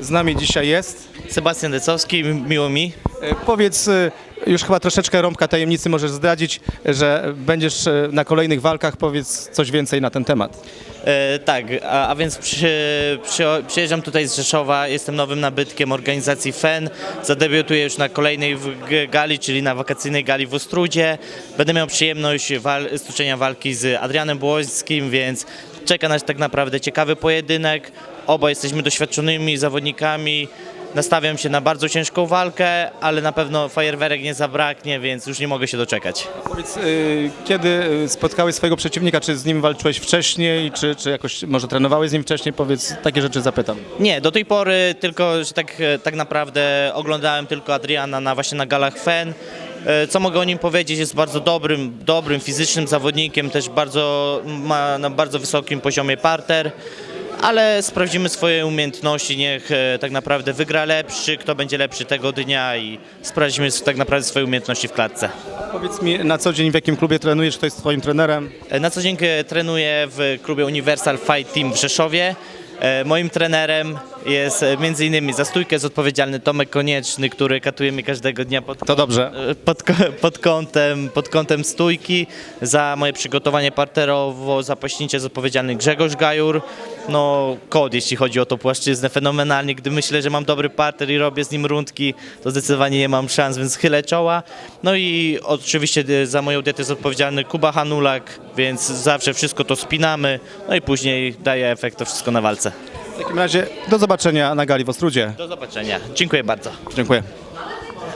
Z nami dzisiaj jest. Sebastian Decowski, miło mi. E, Powiedz, e, już chyba troszeczkę rąbka tajemnicy możesz zdradzić, że będziesz e, na kolejnych walkach. Powiedz coś więcej na ten temat. E, tak, a, a więc przy, przy, przyjeżdżam tutaj z Rzeszowa, jestem nowym nabytkiem organizacji FEN. Zadebiutuję już na kolejnej gali, czyli na wakacyjnej gali w Ostrudzie. Będę miał przyjemność wal, stoczenia walki z Adrianem Błońskim, więc czeka nas tak naprawdę ciekawy pojedynek. Oba jesteśmy doświadczonymi zawodnikami. Nastawiam się na bardzo ciężką walkę, ale na pewno fajerwerek nie zabraknie, więc już nie mogę się doczekać. Powiedz, e, kiedy e, spotkałeś swojego przeciwnika, czy z nim walczyłeś wcześniej, czy, czy jakoś może trenowałeś z nim wcześniej? Powiedz, takie rzeczy zapytam. Nie, do tej pory tylko, że tak, e, tak naprawdę oglądałem tylko Adriana na właśnie na galach FEN. E, Co mogę o nim powiedzieć? Jest bardzo dobrym, dobrym fizycznym zawodnikiem, też bardzo, ma na bardzo wysokim poziomie parter, ale sprawdzimy swoje umiejętności, niech e, tak naprawdę wygra lepszy, kto będzie lepszy tego dnia i sprawdzimy tak naprawdę swoje umiejętności w klatce. Powiedz mi na co dzień w jakim klubie trenujesz, kto jest twoim trenerem? E, Na co dzień e, trenuję w klubie Universal Fight Team w Rzeszowie. E, Moim trenerem jest e, między innymi za stójkę jest odpowiedzialny Tomek Konieczny, który katuje mnie każdego dnia pod, To dobrze. e, pod, pod, kątem, pod kątem stójki. Za moje przygotowanie parterowo, za pośnięcie jest odpowiedzialny Grzegorz Gajur. No, kod, jeśli chodzi o tą płaszczyznę, fenomenalnie. Gdy myślę, że mam dobry parter i robię z nim rundki, to zdecydowanie nie mam szans, więc chylę czoła. No i oczywiście e, za moją dietę jest odpowiedzialny Kuba Hanulak, więc zawsze wszystko to spinamy, no i później daje efekt to wszystko na walce. W takim razie do zobaczenia na gali w Ostrudzie. Do zobaczenia. Dziękuję bardzo. Dziękuję.